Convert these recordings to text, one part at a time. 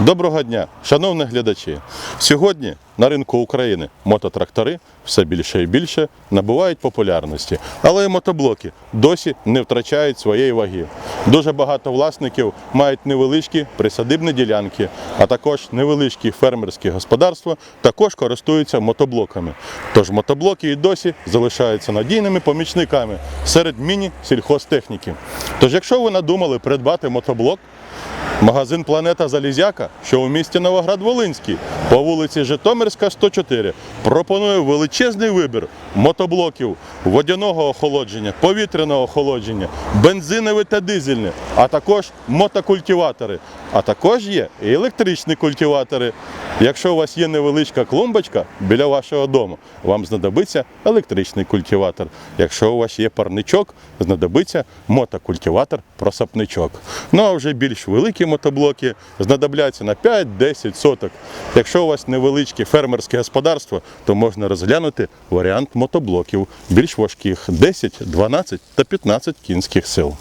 Доброго дня, шановні глядачі. Сьогодні на ринку України мототрактори все більше і більше набувають популярності, але і мотоблоки досі не втрачають своєї ваги. Дуже багато власників мають невеличкі присадибні ділянки, а також невеличкі фермерські господарства також користуються мотоблоками. Тож мотоблоки і досі залишаються надійними помічниками серед міні-сільхозтехніки. Тож, якщо ви надумали придбати мотоблок, Магазин Планета Залізяка, що у місті Новоград-Волинський, по вулиці Житомирська, 104, пропонує величезний вибір мотоблоків, водяного охолодження, повітряного охолодження, бензинові та дизельні, а також мотокультиватори. А також є і електричні культиватори. Якщо у вас є невеличка клумбочка біля вашого дому, вам знадобиться електричний культиватор. Якщо у вас є парничок, знадобиться мотокультиватор-просапничок. Ну а вже більш великі мотоблоки знадобляться на 5-10 соток. Якщо у вас невеличке фермерське господарство, то можна розглянути варіант мотоблоків більш важких 10, 12 та 15 кінських сил.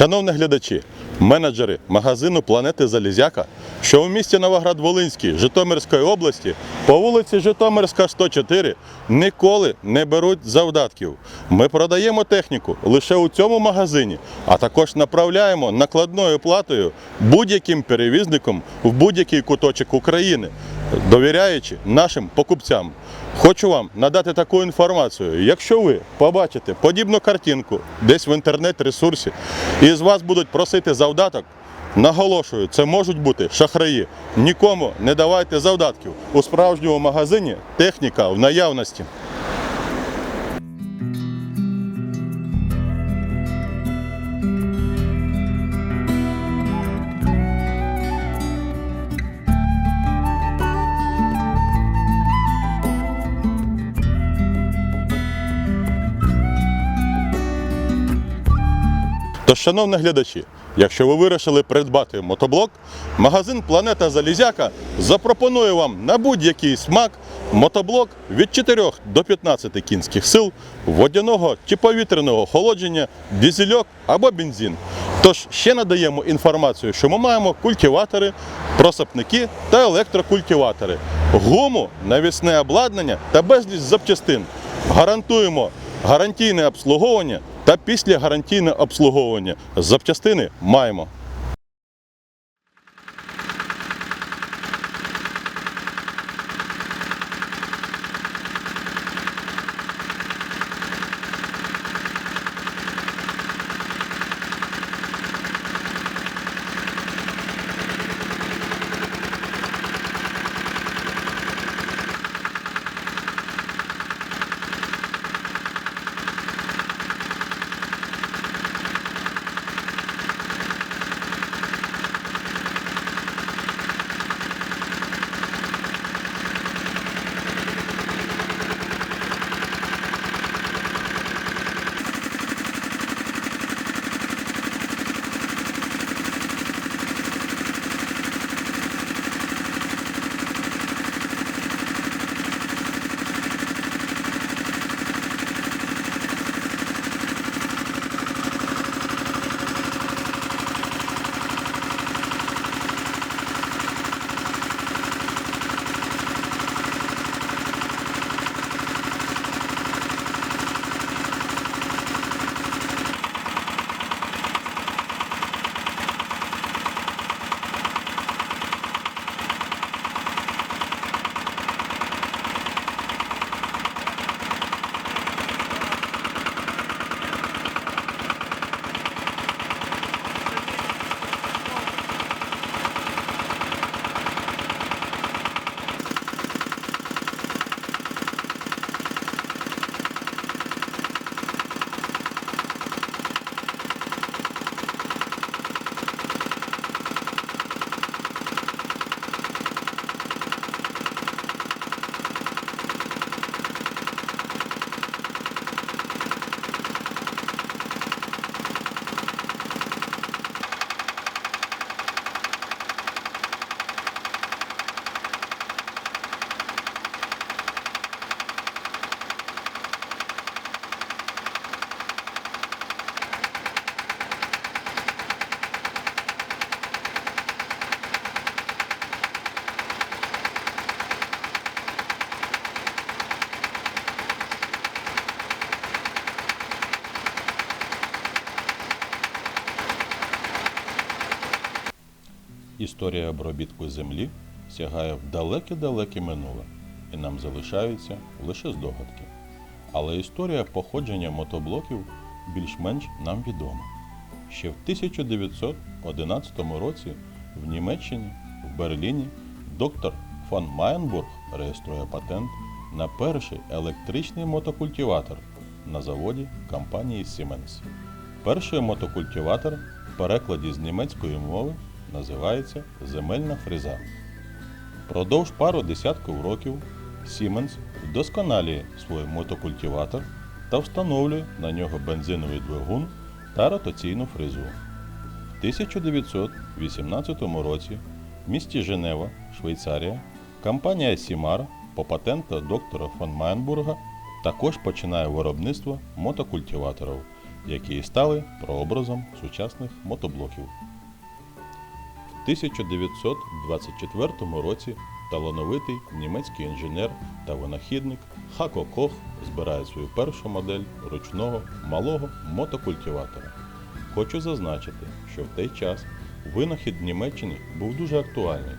Шановні глядачі, менеджери магазину Планети Залізяка, що у місті Новоград-Волинський Житомирської області по вулиці Житомирська, 104, ніколи не беруть завдатків. Ми продаємо техніку лише у цьому магазині, а також направляємо накладною платою будь-яким перевізником в будь-який куточок України, довіряючи нашим покупцям. Хочу вам надати таку інформацію. Якщо ви побачите подібну картинку десь в інтернет-ресурсі і з вас будуть просити завдаток, наголошую, це можуть бути шахраї. Нікому не давайте завдатків. У справжньому магазині техніка в наявності. Тож, шановні глядачі, якщо ви вирішили придбати мотоблок, магазин Планета Залізяка запропонує вам на будь-який смак мотоблок від 4 до 15 кінських сил, водяного чи повітряного охолодження, дизельок або бензин. Тож ще надаємо інформацію, що ми маємо культиватори, просапники та електрокультиватори, гуму, навісне обладнання та безліч запчастин. Гарантуємо гарантійне обслуговування та післягарантійне обслуговування. Запчастини маємо. Історія обробітку землі сягає в далеке-далеке минуле, і нам залишаються лише здогадки. Але історія походження мотоблоків більш-менш нам відома. Ще в 1911 році в Німеччині, в Берліні, доктор фон Майенбург реєструє патент на перший електричний мотокультиватор на заводі компанії Siemens. Перший мотокультиватор в перекладі з німецької мови називається земельна фреза. Продовж пару десятків років Siemens вдосконалює свій мотокультиватор та встановлює на нього бензиновий двигун та ротаційну фрезу. В 1918 році в місті Женева, Швейцарія, компанія Сімар по патенту доктора фон Майенбурга також починає виробництво мотокультиваторів, які стали прообразом сучасних мотоблоків. В 1924 році талановитий німецький інженер та винахідник Хако Кох збирає свою першу модель ручного малого мотокультиватора. Хочу зазначити, що в той час винахід в Німеччині був дуже актуальний,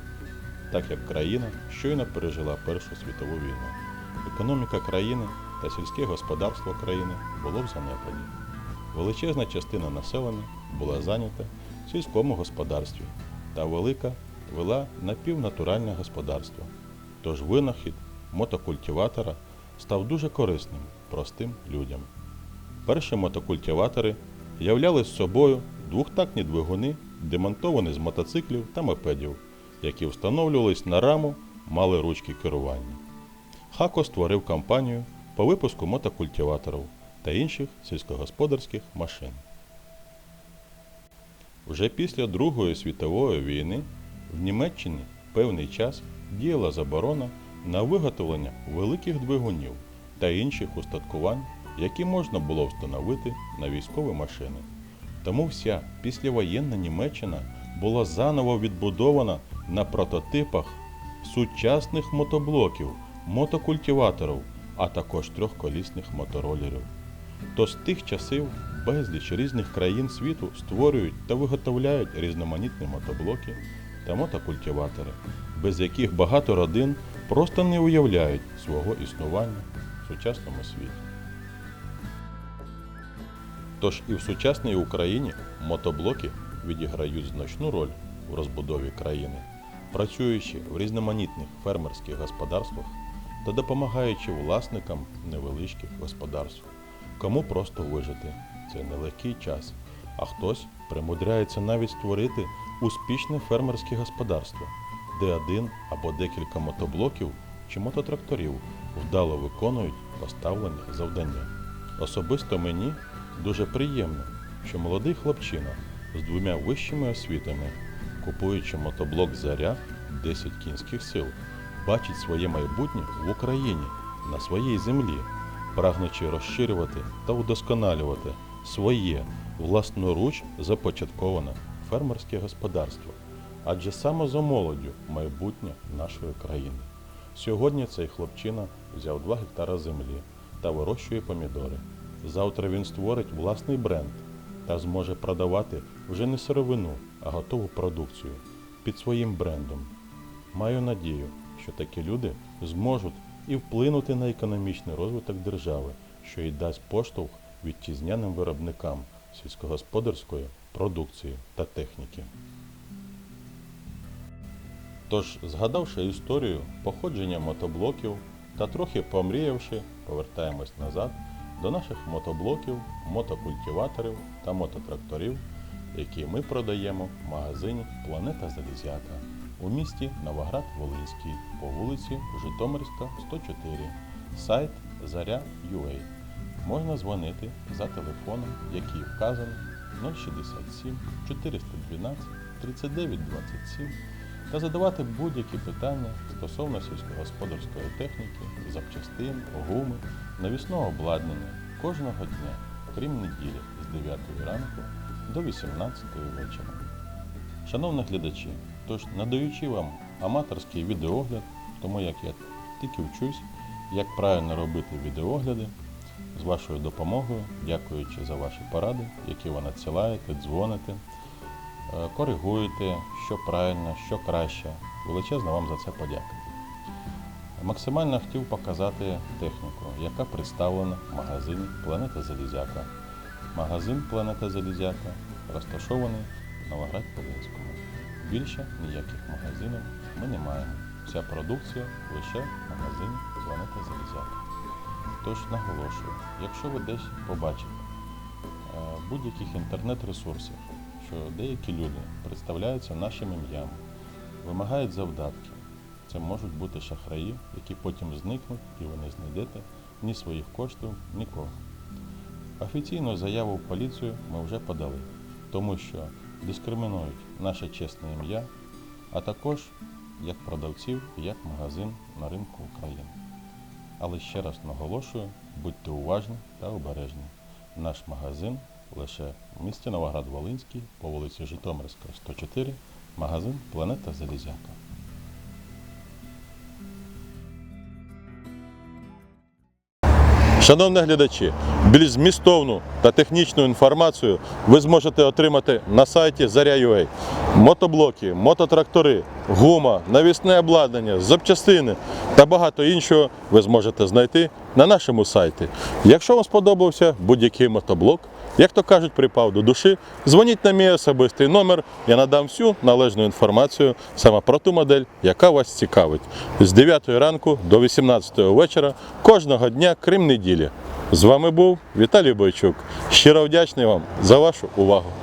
так як країна щойно пережила Першу світову війну. Економіка країни та сільське господарство країни було в занепаді. Величезна частина населення була зайнята в сільському господарстві, та велика вела напівнатуральне господарство. Тож винахід мотокультиватора став дуже корисним простим людям. Перші мотокультиватори являли з собою двохтактні двигуни, демонтовані з мотоциклів та мопедів, які встановлювались на раму, мали ручки керування. Хако створив компанію по випуску мотокультиваторів та інших сільськогосподарських машин. Вже після Другої світової війни в Німеччині певний час діяла заборона на виготовлення великих двигунів та інших устаткувань, які можна було встановити на військові машини. Тому вся післявоєнна Німеччина була заново відбудована на прототипах сучасних мотоблоків, мотокультиваторів, а також трьохколісних моторолерів. То з тих часів безліч різних країн світу створюють та виготовляють різноманітні мотоблоки та мотокультиватори, без яких багато родин просто не уявляють свого існування в сучасному світі. Тож і в сучасній Україні мотоблоки відіграють значну роль у розбудові країни, працюючи в різноманітних фермерських господарствах та допомагаючи власникам невеличких господарств. Кому просто вижити це нелегкий час, а хтось примудряється навіть створити успішне фермерське господарство, де один або декілька мотоблоків чи мототракторів вдало виконують поставлені завдання. Особисто мені дуже приємно, що молодий хлопчина з двома вищими освітами, купуючи мотоблок Заря 10 кінських сил, бачить своє майбутнє в Україні на своїй землі, прагнучи розширювати та удосконалювати своє власноруч започатковане фермерське господарство, адже саме за молоддю майбутнє нашої країни. Сьогодні цей хлопчина взяв 2 гектара землі та вирощує помідори. Завтра він створить власний бренд та зможе продавати вже не сировину, а готову продукцію під своїм брендом. Маю надію, що такі люди зможуть і вплинути на економічний розвиток держави, що й дасть поштовх вітчизняним виробникам сільськогосподарської продукції та техніки. Тож, згадавши історію походження мотоблоків та трохи помріявши, повертаємось назад до наших мотоблоків, мотокультиваторів та мототракторів, які ми продаємо в магазині Планета Залізяка у місті Новоград-Волинський по вулиці Житомирська, 104, сайт Заря.ua. Можна дзвонити за телефоном, який вказаний 067 412 39 27 та задавати будь-які питання стосовно сільськогосподарської техніки, запчастин, гуми, навісного обладнання кожного дня, крім неділі з 9 ранку до 18 вечора. Шановні глядачі, тож надаючи вам аматорський відеогляд, тому як я тільки вчусь, як правильно робити відеогляди, з вашою допомогою, дякуючи за ваші поради, які ви надсилаєте, дзвоните, е, коригуєте, що правильно, що краще. Величезна вам за це подяка. Максимально хотів показати техніку, яка представлена в магазині Планета Залізяка. Магазин Планета Залізяка розташований в Новоград-Волинському. Більше ніяких магазинів ми не маємо. Вся продукція лише в магазині Планета Залізяка. Тож наголошую, якщо ви десь побачите е, будь-яких інтернет-ресурсах, що деякі люди представляються нашим ім'ям, вимагають завдатки, це можуть бути шахраї, які потім зникнуть і ви не знайдете ні своїх коштів, нікого. Офіційну заяву в поліцію ми вже подали, тому що дискримінують наше чесне ім'я, а також як продавців як магазин на ринку України. Але ще раз наголошую, будьте уважні та обережні. Наш магазин лише в місті Новоград-Волинський по вулиці Житомирська, 104, магазин Планета Залізяка. Шановні глядачі, більш змістовну та технічну інформацію ви зможете отримати на сайті Заря.ua. Мотоблоки, мототрактори, гума, навісне обладнання, запчастини та багато іншого ви зможете знайти на нашому сайті. Якщо вам сподобався будь-який мотоблок, як то кажуть, припав до душі, дзвоніть на мій особистий номер, я надам всю належну інформацію саме про ту модель, яка вас цікавить. З 9 ранку до 18 вечора кожного дня, крім неділі. З вами був Віталій Бойчук. Щиро вдячний вам за вашу увагу.